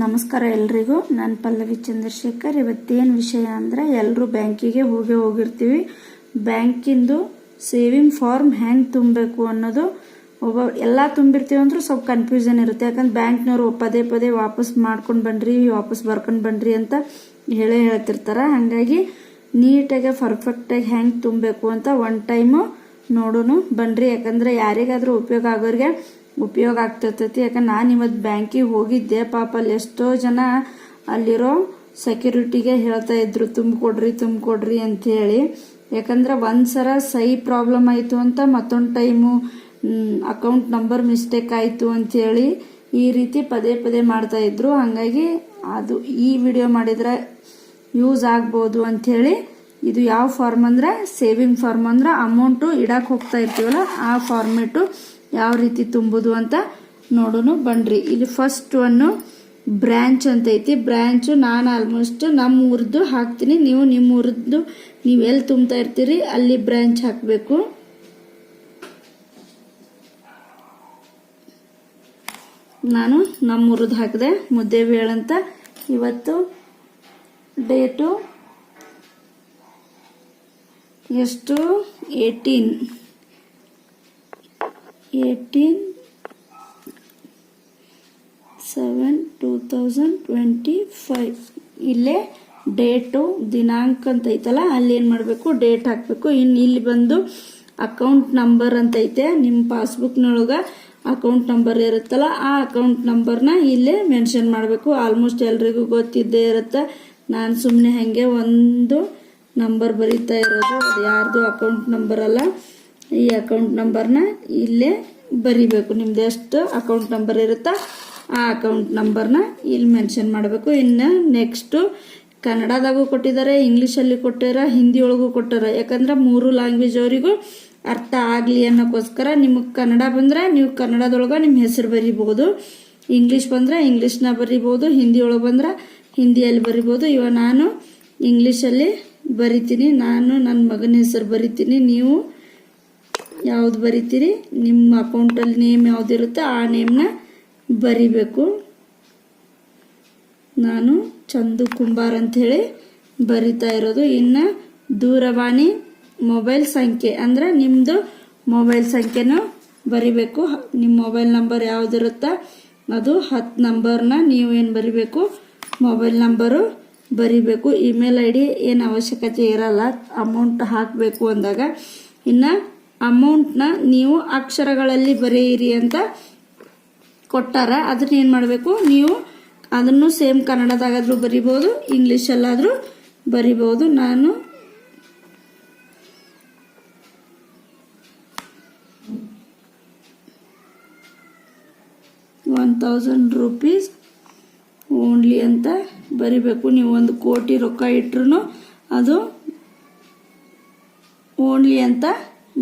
ನಮಸ್ಕಾರ ಎಲ್ರಿಗೂ. ನಾನು ಪಲ್ಲವಿ ಚಂದ್ರಶೇಖರ್. ಇವತ್ತೇನು ವಿಷಯ ಅಂದರೆ ಎಲ್ಲರೂ ಬ್ಯಾಂಕಿಗೆ ಹೋಗಿ ಹೋಗಿರ್ತೀವಿ. ಬ್ಯಾಂಕಿಂದು ಸೇವಿಂಗ್ ಫಾರ್ಮ್ ಹೆಂಗೆ ತುಂಬಬೇಕು ಅನ್ನೋದು ಒಬ್ಬ ಎಲ್ಲ ತುಂಬಿರ್ತೀವಿ ಅಂದ್ರೂ ಸ್ವಲ್ಪ ಕನ್ಫ್ಯೂಷನ್ ಇರುತ್ತೆ. ಯಾಕಂದ್ರೆ ಬ್ಯಾಂಕ್ನವರು ಪದೇ ಪದೇ ವಾಪಸ್ ಮಾಡ್ಕೊಂಡು ಬನ್ನಿರಿ ವಾಪಸ್ ಬರ್ಕೊಂಡು ಬನ್ನಿರಿ ಅಂತ ಹೇಳೇ ಹೇಳ್ತಿರ್ತಾರೆ. ಹಾಗಾಗಿ ನೀಟಾಗಿ ಪರ್ಫೆಕ್ಟಾಗಿ ಹೆಂಗೆ ತುಂಬಬೇಕು ಅಂತ ಒನ್ ಟೈಮು ನೋಡೋಣ ಬನ್ನಿರಿ ಯಾಕಂದ್ರೆ ಯಾರಿಗಾದರೂ ಉಪಯೋಗ ಆಗೋರಿಗೆ ಉಪಯೋಗ ಆಗ್ತಿರ್ತೈತಿ ಯಾಕಂದ್ರೆ ನಾನು ಇವತ್ತು ಬ್ಯಾಂಕಿಗೆ ಹೋಗಿದ್ದೆ. ಪಾಪ ಅಲ್ಲಿ ಎಷ್ಟೋ ಜನ ಅಲ್ಲಿರೋ ಸೆಕ್ಯೂರಿಟಿಗೆ ಹೇಳ್ತಾ ಇದ್ರು, ತುಂಬಿಕೊಡ್ರಿ ತುಂಬಿಕೊಡ್ರಿ ಅಂತ ಹೇಳಿ. ಯಾಕಂದ್ರೆ ಒಂದ್ಸರ ಸೈ ಪ್ರಾಬ್ಲಮ್ ಆಯಿತು ಅಂತ ಮತ್ತೊಂದು ಟೈಮು ಅಕೌಂಟ್ ನಂಬರ್ ಮಿಸ್ಟೇಕ್ ಆಯಿತು ಅಂಥೇಳಿ ಈ ರೀತಿ ಪದೇ ಪದೇ ಮಾಡ್ತಾ ಇದ್ರು. ಹಾಗಾಗಿ ಅದು ಈ ವಿಡಿಯೋ ಮಾಡಿದ್ರೆ ಯೂಸ್ ಆಗ್ಬೋದು ಅಂಥೇಳಿ ಇದು ಯಾವ ಫಾರ್ಮ್ ಅಂದರೆ ಸೇವಿಂಗ್ ಫಾರ್ಮ್ ಅಂದ್ರೆ ಅಮೌಂಟು ಇಡಕ್ಕೆ ಹೋಗ್ತಾ ಇರ್ತೀವಲ್ಲ, ಆ ಫಾರ್ಮೇಟು ಯಾವ ರೀತಿ ತುಂಬುದು ಅಂತ ನೋಡೋಣ. ಬನ್ರಿ, ಇಲ್ಲಿ ಫಸ್ಟ್ ಒನ್ನು ಬ್ರ್ಯಾಂಚ್ ಅಂತ ಐತಿ. ಬ್ರ್ಯಾಂಚು ನಾನು ಆಲ್ಮೋಸ್ಟ್ ನಮ್ಮ ಊರದ್ದು ಹಾಕ್ತೀನಿ. ನೀವು ನಿಮ್ಮ ಊರದ್ದು ನೀವು ಎಲ್ಲಿ ತುಂಬ್ತಾ ಇರ್ತೀರಿ, ಅಲ್ಲಿ ಬ್ರ್ಯಾಂಚ್ ಹಾಕಬೇಕು. ನಾನು ನಮ್ಮ ಊರದ್ದು ಹಾಕಿದೆ ಮುದ್ದೆ ಬೇಳಂತ ಇವತ್ತು ಡೇಟು ಎಷ್ಟು? Eighteen eighteen seven two thousand twenty five ಇಲ್ಲೇ ಡೇಟು ದಿನಾಂಕ ಅಂತ ಐತಲ್ಲ, ಅಲ್ಲಿ ಏನು ಮಾಡಬೇಕು? ಡೇಟ್ ಹಾಕಬೇಕು. ಇನ್ನು ಇಲ್ಲಿ ಬಂದು ಅಕೌಂಟ್ ನಂಬರ್ ಅಂತ ಐತೆ. ನಿಮ್ಮ ಪಾಸ್ಬುಕ್ನೊಳಗೆ ಅಕೌಂಟ್ ನಂಬರ್ ಇರುತ್ತಲ್ಲ, ಆ ಅಕೌಂಟ್ ನಂಬರ್ನ ಇಲ್ಲೇ ಮೆನ್ಷನ್ ಮಾಡಬೇಕು. ಆಲ್ಮೋಸ್ಟ್ ಎಲ್ರಿಗೂ ಗೊತ್ತಿದ್ದೇ ಇರುತ್ತೆ. ನಾನು ಸುಮ್ಮನೆ ಹಾಗೆ ಒಂದು ನಂಬರ್ ಬರೀತಾ ಇರೋದು. ಅದು ಯಾರ್ದು ಅಕೌಂಟ್ ನಂಬರ್ ಅಲ್ಲ. ಈ ಅಕೌಂಟ್ ನಂಬರ್ನ ಇಲ್ಲೇ ಬರಿಬೇಕು. ನಿಮ್ದು ಎಷ್ಟು ಅಕೌಂಟ್ ನಂಬರ್ ಇರುತ್ತಾ ಆ ಅಕೌಂಟ್ ನಂಬರ್ನ ಇಲ್ಲಿ ಮೆನ್ಷನ್ ಮಾಡಬೇಕು. ಇನ್ನು ನೆಕ್ಸ್ಟು ಕನ್ನಡದಾಗೂ ಕೊಟ್ಟಿದ್ದಾರೆ, ಇಂಗ್ಲೀಷಲ್ಲಿ ಕೊಟ್ಟಾರ, ಹಿಂದಿಯೊಳಗೂ ಕೊಟ್ಟಾರ. ಯಾಕಂದ್ರೆ ಮೂರು ಲ್ಯಾಂಗ್ವೇಜ್ ಅವರಿಗೂ ಅರ್ಥ ಆಗಲಿ ಅನ್ನೋಕ್ಕೋಸ್ಕರ ನಿಮಗೆ ಕನ್ನಡ ಬಂದರೆ ನೀವು ಕನ್ನಡದೊಳಗೆ ನಿಮ್ಮ ಹೆಸರು ಬರಿಬೋದು. ಇಂಗ್ಲೀಷ್ ಬಂದರೆ ಇಂಗ್ಲೀಷ್ನ ಬರಿಬೋದು, ಹಿಂದಿಯೊಳಗೆ ಬಂದ್ರೆ ಹಿಂದಿಯಲ್ಲಿ ಬರಿಬೋದು. ಇವಾಗ ನಾನು ಇಂಗ್ಲೀಷಲ್ಲಿ ಬರಿತೀನಿ. ನಾನು ನನ್ನ ಮಗನ ಹೆಸರು ಬರಿತೀನಿ. ನೀವು ಯಾವ್ದು ಬರಿತೀರಿ? ನಿಮ್ಮ ಅಕೌಂಟಲ್ಲಿ ನೇಮ್ ಯಾವ್ದಿರುತ್ತೆ ಆ ನೇಮ್ನ ಬರಿಬೇಕು. ನಾನು ಚಂದು ಕುಂಬಾರ್ ಅಂಥೇಳಿ ಬರಿತಾ ಇರೋದು. ಇನ್ನು ದೂರವಾಣಿ ಮೊಬೈಲ್ ಸಂಖ್ಯೆ, ಅಂದರೆ ನಿಮ್ಮದು ಮೊಬೈಲ್ ಸಂಖ್ಯೆನೂ ಬರಿಬೇಕು. ನಿಮ್ಮ ಮೊಬೈಲ್ ನಂಬರ್ ಯಾವುದಿರುತ್ತೋ ಅದು ಹತ್ತು ನಂಬರ್ನ ನೀವೇನು ಬರಿಬೇಕು? ಮೊಬೈಲ್ ನಂಬರು ಬರಿಬೇಕು. ಇಮೇಲ್ ಐ ಡಿ ಏನು ಅವಶ್ಯಕತೆ ಇರಲ್ಲ, ಅಮೌಂಟ್ ಹಾಕಬೇಕು ಅಂದಾಗ. ಇನ್ನು ಅಮೌಂಟ್ನ ನೀವು ಅಕ್ಷರಗಳಲ್ಲಿ ಬರೆಯಿರಿ ಅಂತ ಕೊಟ್ಟಾರ. ಅದನ್ನ ಏನು ಮಾಡಬೇಕು? ನೀವು ಅದನ್ನು ಸೇಮ್ ಕನ್ನಡದಾಗಾದರೂ ಬರಿಬೋದು ಇಂಗ್ಲೀಷಲ್ಲಾದರೂ ಬರಿಬೋದು. ನಾನು ಒನ್ ತೌಸಂಡ್ ರುಪೀಸ್ ಓನ್ಲಿ ಅಂತ ಬರಿಬೇಕು. ನೀವು ಒಂದು ಕೋಟಿ ರೊಕ್ಕ ಇಟ್ರು ಅದು ಓನ್ಲಿ ಅಂತ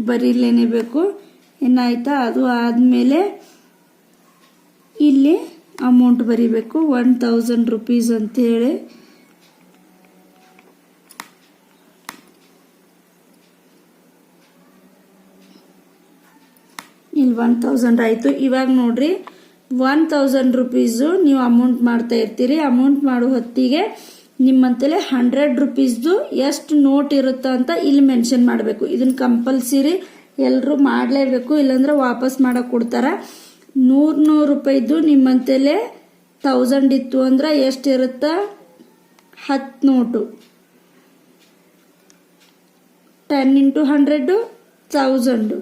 ಬರೀಲೇನೇಬೇಕು ಏನಾಯ್ತಾ? ಅದು ಆದಮೇಲೆ ಇಲ್ಲಿ ಅಮೌಂಟ್ ಬರಿಬೇಕು. ಒನ್ ತೌಸಂಡ್ ರುಪೀಸ್ ಅಂತೇಳಿ. ಇಲ್ಲಿ ಒನ್ ತೌಸಂಡ್ ಆಯಿತು. ಇವಾಗ ನೋಡ್ರಿ. ಒನ್ ತೌಸಂಡ್ ರುಪೀಸು ನೀವು ಅಮೌಂಟ್ ಮಾಡ್ತಾ ಇರ್ತೀರಿ. ಅಮೌಂಟ್ ಮಾಡೋ ಹೊತ್ತಿಗೆ ನಿಮ್ಮಂತಲೇ ಹಂಡ್ರೆಡ್ ರುಪೀಸ್ದು ಎಷ್ಟು ನೋಟ್ ಇರುತ್ತಾ ಅಂತ ಇಲ್ಲಿ ಮೆನ್ಷನ್ ಮಾಡಬೇಕು. ಇದನ್ನು ಕಂಪಲ್ಸರಿ ಎಲ್ಲರೂ ಮಾಡಲೇಬೇಕು, ಇಲ್ಲಾಂದ್ರೆ ವಾಪಸ್ ಮಾಡೋಕೆ ಕೊಡ್ತಾರೆ. ನೂರು ನೂರು ರೂಪಾಯಿದು ನಿಮ್ಮಂತಲೇ ತೌಸಂಡ್ ಇತ್ತು ಅಂದ್ರೆ ಇರುತ್ತೆ ಹತ್ತು note ten into hundred thousand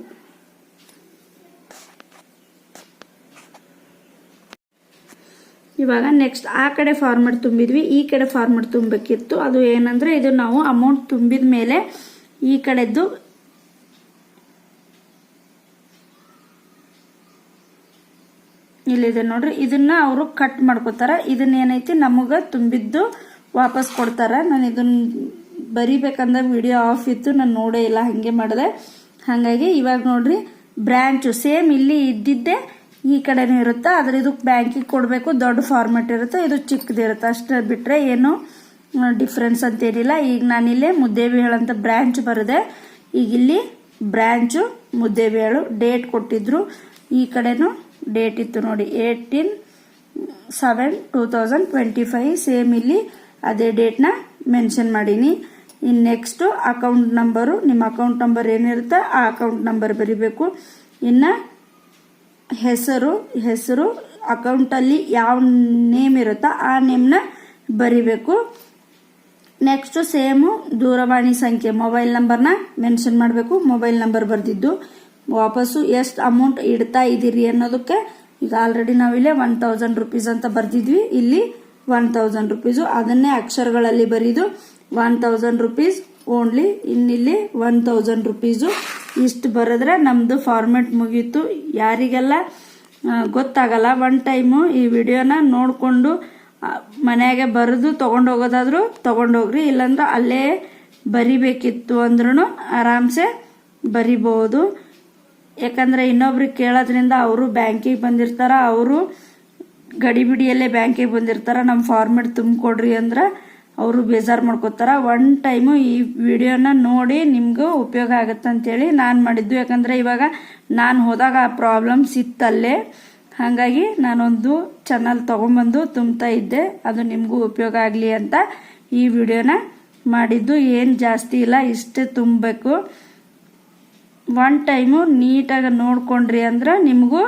ಇವಾಗ ನೆಕ್ಸ್ಟ್ ಆ ಕಡೆ ಫಾರ್ಮಟ್ ತುಂಬಿದ್ವಿ, ಈ ಕಡೆ ಫಾರ್ಮಟ್ ತುಂಬಬೇಕಿತ್ತು. ಅದು ಏನಂದ್ರೆ ಇದು ನಾವು ಅಮೌಂಟ್ ತುಂಬಿದ ಮೇಲೆ ಈ ಕಡೆದ್ದು ಇಲ್ಲಿದೆ ನೋಡ್ರಿ, ಇದನ್ನ ಅವರು ಕಟ್ ಮಾಡ್ಕೋತಾರ. ಇದನ್ನ ಏನೈತಿ, ನಮಗೆ ತುಂಬಿದ್ದು ವಾಪಸ್ ಕೊಡ್ತಾರ. ನಾನು ಇದನ್ನ ಬರಿಬೇಕಂದ್ರೆ ವಿಡಿಯೋ ಆಫ್ ಇತ್ತು, ನಾನು ನೋಡೇ ಇಲ್ಲ, ಹಾಗೆ ಮಾಡಿದೆ. ಹಾಗಾಗಿ ಇವಾಗ ನೋಡ್ರಿ ಬ್ರ್ಯಾಂಚು ಸೇಮ್ ಇಲ್ಲಿ ಇದ್ದಿದ್ದೆ ಈ ಕಡೆನೂ ಇರುತ್ತೆ, ಆದರೆ ಇದಕ್ಕೆ ಬ್ಯಾಂಕಿಗೆ ಕೊಡಬೇಕು, ದೊಡ್ಡ ಫಾರ್ಮೆಟ್ ಇರುತ್ತೆ, ಇದು ಚಿಕ್ಕದಿರುತ್ತೆ ಅಷ್ಟೇ ಬಿಟ್ಟರೆ ಏನು ಡಿಫ್ರೆನ್ಸ್ ಅಂತೇನಿಲ್ಲ. ಈಗ ನಾನಿಲ್ಲೇ ಮುದ್ದೇಬೇಳು ಅಂತ ಬ್ರ್ಯಾಂಚ್ ಬರದೆ, ಈಗ ಇಲ್ಲಿ ಬ್ರ್ಯಾಂಚು ಮುದ್ದೇಬೇಳು ಡೇಟ್ ಕೊಟ್ಟಿದ್ರು. ಈ ಕಡೆನೂ ಡೇಟ್ ಇತ್ತು ನೋಡಿ eighteen seven two thousand twenty five same ಇಲ್ಲಿ ಅದೇ ಡೇಟ್ನ ಮೆನ್ಷನ್ ಮಾಡೀನಿ. ಇನ್ನು ನೆಕ್ಸ್ಟು ಅಕೌಂಟ್ ನಂಬರು ನಿಮ್ಮ ಅಕೌಂಟ್ ನಂಬರ್ ಏನಿರುತ್ತೆ, ಆ ಅಕೌಂಟ್ ನಂಬರ್ ಬರೀಬೇಕು. ಇನ್ನು ಹೆಸರು ಹೆಸರು ಅಕೌಂಟಲ್ಲಿ ಯಾವ ನೇಮ್ ಇರುತ್ತೋ ಆ ನೇಮ್ನ ಬರಿಬೇಕು. ನೆಕ್ಸ್ಟು ಸೇಮು ದೂರವಾಣಿ ಸಂಖ್ಯೆ ಮೊಬೈಲ್ ನಂಬರ್ನ ಮೆನ್ಷನ್ ಮಾಡಬೇಕು. ಮೊಬೈಲ್ ನಂಬರ್ ಬರೆದಿದ್ದು. ವಾಪಸ್ಸು ಎಷ್ಟು ಅಮೌಂಟ್ ಇಡ್ತಾ ಇದ್ದೀರಿ ಅನ್ನೋದಕ್ಕೆ ಈಗ ಆಲ್ರೆಡಿ ನಾವಿಲ್ಲೇ ಒನ್ ತೌಸಂಡ್ ರುಪೀಸ್ ಅಂತ ಬರ್ದಿದ್ವಿ. ಇಲ್ಲಿ ಒನ್ ತೌಸಂಡ್ ರುಪೀಸು ಅದನ್ನೇ ಅಕ್ಷರಗಳಲ್ಲಿ ಬರೀದು ಒನ್ ತೌಸಂಡ್ ರುಪೀಸ್ ಓನ್ಲಿ ಇನ್ನಿಲ್ಲಿ ಒನ್ ತೌಸಂಡ್ ರುಪೀಸು ಇಷ್ಟು ಬರೆದ್ರೆ ನಮ್ಮದು ಫಾರ್ಮೆಟ್ ಮುಗೀತು. ಯಾರಿಗೆಲ್ಲ ಗೊತ್ತಾಗಲ್ಲ ಒನ್ ಟೈಮು ಈ ವಿಡಿಯೋನ ನೋಡಿಕೊಂಡು ಮನೆಯಾಗೆ ಬರೆದು ತೊಗೊಂಡು ಹೋಗೋದಾದ್ರೂ ತೊಗೊಂಡೋಗ್ರಿ ಇಲ್ಲಾಂದ್ರೆ ಅಲ್ಲೇ ಬರಿಬೇಕಿತ್ತು ಅಂದ್ರೂ ಆರಾಮ್ಸೆ ಬರಿಬೋದು. ಯಾಕಂದರೆ ಇನ್ನೊಬ್ರಿಗೆ ಕೇಳೋದ್ರಿಂದ ಅವರು ಬ್ಯಾಂಕಿಗೆ ಬಂದಿರ್ತಾರ, ಅವರು ಗಡಿಬಿಡಿಯಲ್ಲೇ ಬ್ಯಾಂಕಿಗೆ ಬಂದಿರ್ತಾರೆ. ನಮ್ಮ ಫಾರ್ಮೆಟ್ ತುಂಬಿಕೊಡ್ರಿ ಅಂದ್ರೆ ಅವರು ಬೇಜಾರು ಮಾಡ್ಕೋತಾರ. ಒನ್ ಟೈಮು ಈ ವಿಡಿಯೋನ ನೋಡಿ ನಿಮಗೂ ಉಪಯೋಗ ಆಗುತ್ತೆ ಅಂತೇಳಿ ನಾನು ಮಾಡಿದ್ದು. ಯಾಕಂದರೆ ಇವಾಗ ನಾನು ಹೋದಾಗ ಆ ಪ್ರಾಬ್ಲಮ್ಸ್ ಇತ್ತಲ್ಲೇ ಹಾಗಾಗಿ ನಾನೊಂದು ಚಾನಲ್ ತೊಗೊಂಬಂದು ತುಂಬ್ತಾ ಇದ್ದೆ. ಅದು ನಿಮಗೂ ಉಪಯೋಗ ಆಗಲಿ ಅಂತ ಈ ವಿಡಿಯೋನ ಮಾಡಿದ್ದು. ಏನು ಜಾಸ್ತಿ ಇಲ್ಲ, ಇಷ್ಟೇ ತುಂಬಬೇಕು. ಒನ್ ಟೈಮು ನೀಟಾಗಿ ನೋಡ್ಕೊಂಡ್ರಿ ಅಂದ್ರೆ ನಿಮಗೂ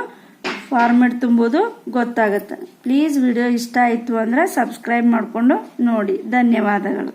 ಫಾರ್ಮೆಟ್ ತುಂಬೋದು ಗೊತ್ತಾಗುತ್ತೆ. ಪ್ಲೀಸ್ ವಿಡಿಯೋ ಇಷ್ಟ ಆಯಿತು ಅಂದರೆ ಸಬ್ಸ್ಕ್ರೈಬ್ ಮಾಡಿಕೊಂಡು ನೋಡಿ. ಧನ್ಯವಾದಗಳು.